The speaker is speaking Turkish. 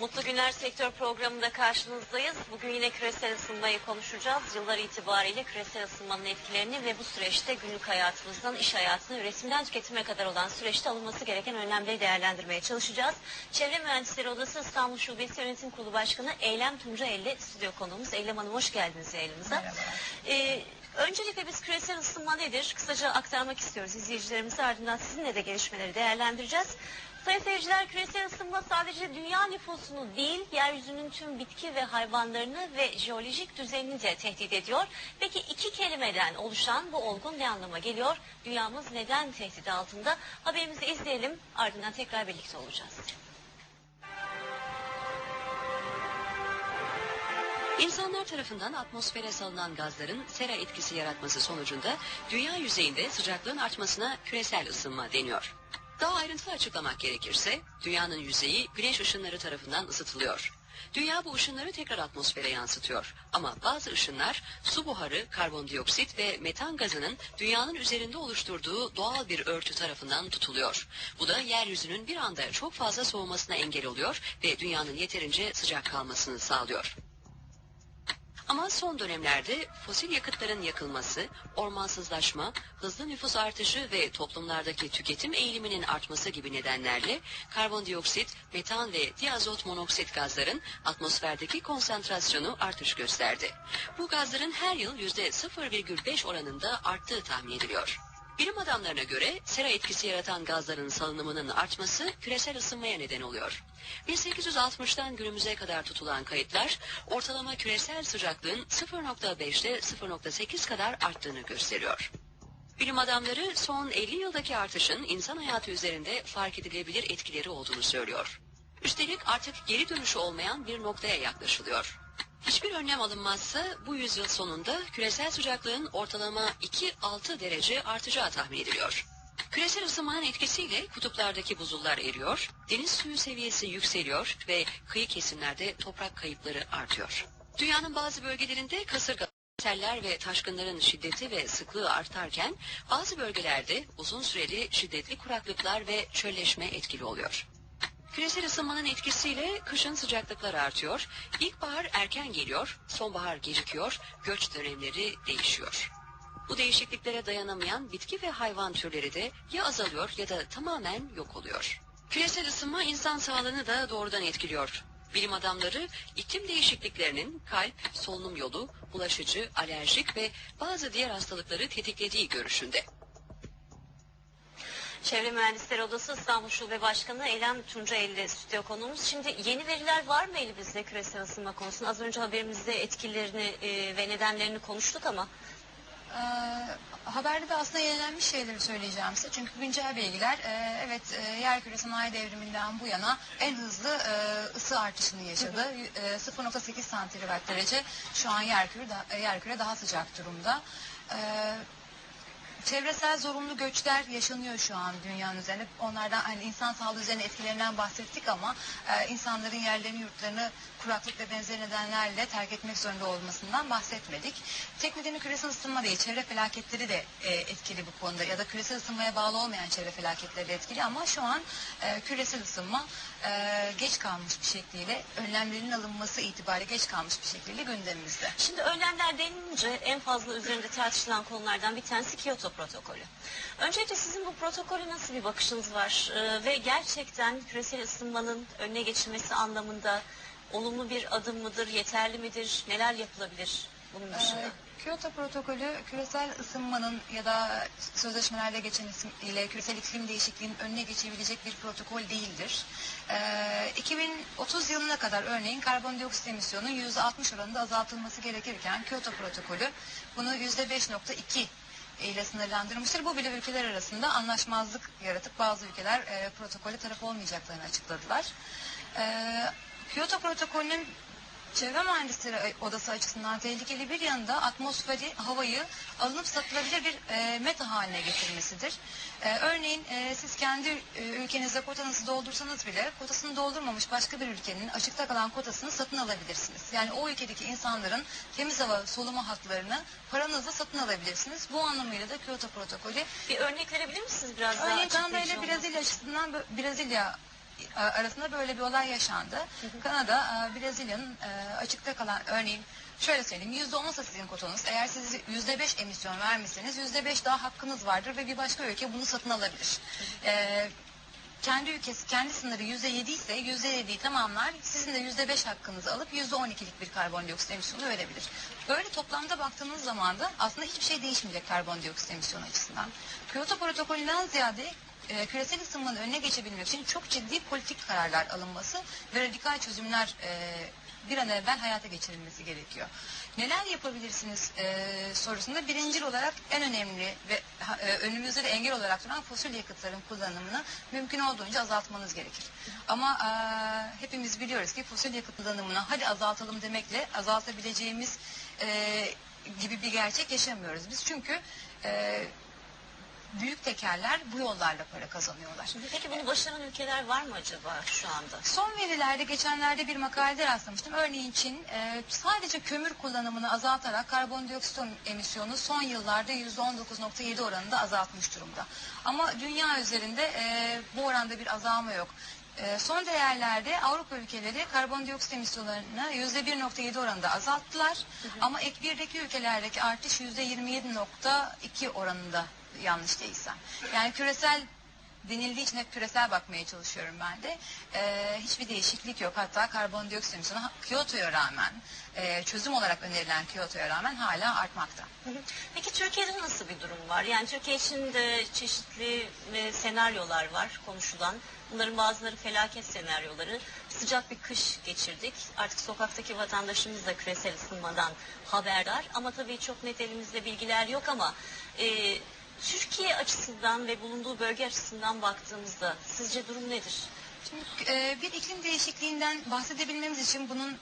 Mutlu Günler Sektör Programı'nda karşınızdayız. Bugün yine küresel ısınmayı konuşacağız. Yıllar itibariyle küresel ısınmanın etkilerini ve bu süreçte günlük hayatımızdan iş hayatına, üretimden tüketime kadar olan süreçte alınması gereken önlemleri değerlendirmeye çalışacağız. Çevre Mühendisleri Odası İstanbul Şubesi Yönetim Kurulu Başkanı Eylem Tuncaeli stüdyo konuğumuz. Eylem Hanım hoş geldiniz yayınımıza. Ee, öncelikle biz küresel ısınma nedir? Kısaca aktarmak istiyoruz izleyicilerimize. Ardından sizinle de gelişmeleri değerlendireceğiz. Sayın seyirciler küresel ısınma sadece dünya nüfusunu değil, yeryüzünün tüm bitki ve hayvanlarını ve jeolojik düzenini de tehdit ediyor. Peki iki kelimeden oluşan bu olgun ne anlama geliyor? Dünyamız neden tehdit altında? Haberimizi izleyelim, ardından tekrar birlikte olacağız. İnsanlar tarafından atmosfere salınan gazların sera etkisi yaratması sonucunda dünya yüzeyinde sıcaklığın artmasına küresel ısınma deniyor. Daha ayrıntılı açıklamak gerekirse dünyanın yüzeyi güneş ışınları tarafından ısıtılıyor. Dünya bu ışınları tekrar atmosfere yansıtıyor. Ama bazı ışınlar su buharı, karbondioksit ve metan gazının dünyanın üzerinde oluşturduğu doğal bir örtü tarafından tutuluyor. Bu da yeryüzünün bir anda çok fazla soğumasına engel oluyor ve dünyanın yeterince sıcak kalmasını sağlıyor. Ama son dönemlerde fosil yakıtların yakılması, ormansızlaşma, hızlı nüfus artışı ve toplumlardaki tüketim eğiliminin artması gibi nedenlerle karbondioksit, metan ve diazot monoksit gazların atmosferdeki konsantrasyonu artış gösterdi. Bu gazların her yıl yüzde 0,5 oranında arttığı tahmin ediliyor. Bilim adamlarına göre sera etkisi yaratan gazların salınımının artması küresel ısınmaya neden oluyor. 1860'tan günümüze kadar tutulan kayıtlar ortalama küresel sıcaklığın 0.5'te 0.8 kadar arttığını gösteriyor. Bilim adamları son 50 yıldaki artışın insan hayatı üzerinde fark edilebilir etkileri olduğunu söylüyor. Üstelik artık geri dönüşü olmayan bir noktaya yaklaşılıyor. Hiçbir önlem alınmazsa bu yüzyıl sonunda küresel sıcaklığın ortalama 2-6 derece artacağı tahmin ediliyor. Küresel ısınmanın etkisiyle kutuplardaki buzullar eriyor, deniz suyu seviyesi yükseliyor ve kıyı kesimlerde toprak kayıpları artıyor. Dünyanın bazı bölgelerinde kasırga seller ve taşkınların şiddeti ve sıklığı artarken bazı bölgelerde uzun süreli şiddetli kuraklıklar ve çölleşme etkili oluyor. Küresel ısınmanın etkisiyle kışın sıcaklıklar artıyor, ilkbahar erken geliyor, sonbahar gecikiyor, göç dönemleri değişiyor. Bu değişikliklere dayanamayan bitki ve hayvan türleri de ya azalıyor ya da tamamen yok oluyor. Küresel ısınma insan sağlığını da doğrudan etkiliyor. Bilim adamları iklim değişikliklerinin kalp, solunum yolu, bulaşıcı, alerjik ve bazı diğer hastalıkları tetiklediği görüşünde. Çevre Mühendisleri Odası İstanbul Şube Başkanı Eylem Tuncaeli stüdyo konuğumuz. Şimdi yeni veriler var mı elimizde küresel ısınma konusunda? Az önce haberimizde etkilerini e, ve nedenlerini konuştuk ama Ee, haberde de aslında yenilenmiş şeyleri söyleyeceğim size. Çünkü güncel bilgiler e, evet e, yerküre sanayi devriminden bu yana en hızlı e, ısı artışını yaşadı. E, 0.8 santigrat derece şu an yerküre, da, e, daha sıcak durumda. E, Çevresel zorunlu göçler yaşanıyor şu an dünyanın üzerinde. Onlardan hani insan sağlığı üzerine etkilerinden bahsettik ama e, insanların yerlerini, yurtlarını kuraklık ve benzeri nedenlerle terk etmek zorunda olmasından bahsetmedik. Tek nedeni küresel ısınma değil, çevre felaketleri de e, etkili bu konuda ya da küresel ısınmaya bağlı olmayan çevre felaketleri de etkili ama şu an e, küresel ısınma e, geç kalmış bir şekliyle, önlemlerin alınması itibariyle geç kalmış bir şekliyle gündemimizde. Şimdi önlemler denilince en fazla üzerinde tartışılan konulardan bir tanesi Kyoto protokolü. Öncelikle sizin bu protokolü nasıl bir bakışınız var? Ee, ve gerçekten küresel ısınmanın önüne geçilmesi anlamında olumlu bir adım mıdır, yeterli midir, neler yapılabilir bunun dışında? Ee, Kyoto protokolü küresel ısınmanın ya da sözleşmelerde geçen isim ile küresel iklim değişikliğinin önüne geçebilecek bir protokol değildir. Ee, 2030 yılına kadar örneğin karbondioksit emisyonunun %60 oranında azaltılması gerekirken Kyoto protokolü bunu %5.2 ile sınırlandırmıştır. Bu bile ülkeler arasında anlaşmazlık yaratıp bazı ülkeler e, protokole taraf olmayacaklarını açıkladılar. E, Kyoto protokolünün Çevre Mühendisleri Odası açısından tehlikeli bir yanında atmosferi, havayı alınıp satılabilir bir e, meta haline getirmesidir. E, örneğin e, siz kendi e, ülkenizde kotanızı doldursanız bile kotasını doldurmamış başka bir ülkenin açıkta kalan kotasını satın alabilirsiniz. Yani o ülkedeki insanların temiz hava soluma haklarını paranızla satın alabilirsiniz. Bu anlamıyla da Kyoto protokolü Bir örnek verebilir misiniz biraz daha Örneğin açıklayıcı ile Brezilya açısından Brezilya e, arasında böyle bir olay yaşandı. Kanada, e, Brezilya'nın e, açıkta kalan örneğin şöyle söyleyeyim yüzde onsa sizin kotonuz. Eğer siz yüzde beş emisyon vermişseniz yüzde beş daha hakkınız vardır ve bir başka ülke bunu satın alabilir. E, kendi ülkesi kendi sınırı yüzde yedi ise yüzde yediyi tamamlar sizin de yüzde beş hakkınızı alıp yüzde on ikilik bir karbondioksit emisyonu verebilir. Böyle toplamda baktığınız zaman da aslında hiçbir şey değişmeyecek karbondioksit emisyonu açısından. Kyoto protokolünden ziyade e, küresel ısınmanın önüne geçebilmek için çok ciddi politik kararlar alınması ve radikal çözümler e, bir an evvel hayata geçirilmesi gerekiyor. Neler yapabilirsiniz e, sorusunda birincil olarak en önemli ve e, önümüzde de engel olarak duran fosil yakıtların kullanımını mümkün olduğunca azaltmanız gerekir. Ama e, hepimiz biliyoruz ki fosil yakıt kullanımını hadi azaltalım demekle azaltabileceğimiz e, gibi bir gerçek yaşamıyoruz biz. Çünkü e, büyük tekerler bu yollarla para kazanıyorlar. Peki bunu başaran ülkeler var mı acaba şu anda? Son verilerde geçenlerde bir makalede rastlamıştım. Örneğin Çin e, sadece kömür kullanımını azaltarak karbondioksit emisyonu son yıllarda %19.7 oranında azaltmış durumda. Ama dünya üzerinde e, bu oranda bir azalma yok. E, son değerlerde Avrupa ülkeleri karbondioksit emisyonlarını %1.7 oranında azalttılar. Ama ek birdeki ülkelerdeki artış %27.2 oranında yanlış değilsem. Yani küresel denildiği için hep küresel bakmaya çalışıyorum ben de. Ee, hiçbir değişiklik yok. Hatta karbondioksit emisyonu Kyoto'ya rağmen, e, çözüm olarak önerilen Kyoto'ya rağmen hala artmakta. Peki Türkiye'de nasıl bir durum var? Yani Türkiye için de çeşitli e, senaryolar var konuşulan. Bunların bazıları felaket senaryoları. Sıcak bir kış geçirdik. Artık sokaktaki vatandaşımız da küresel ısınmadan haberdar. Ama tabii çok net elimizde bilgiler yok ama e, Türkiye açısından ve bulunduğu bölge açısından baktığımızda sizce durum nedir? Şimdi e, bir iklim değişikliğinden bahsedebilmemiz için bunun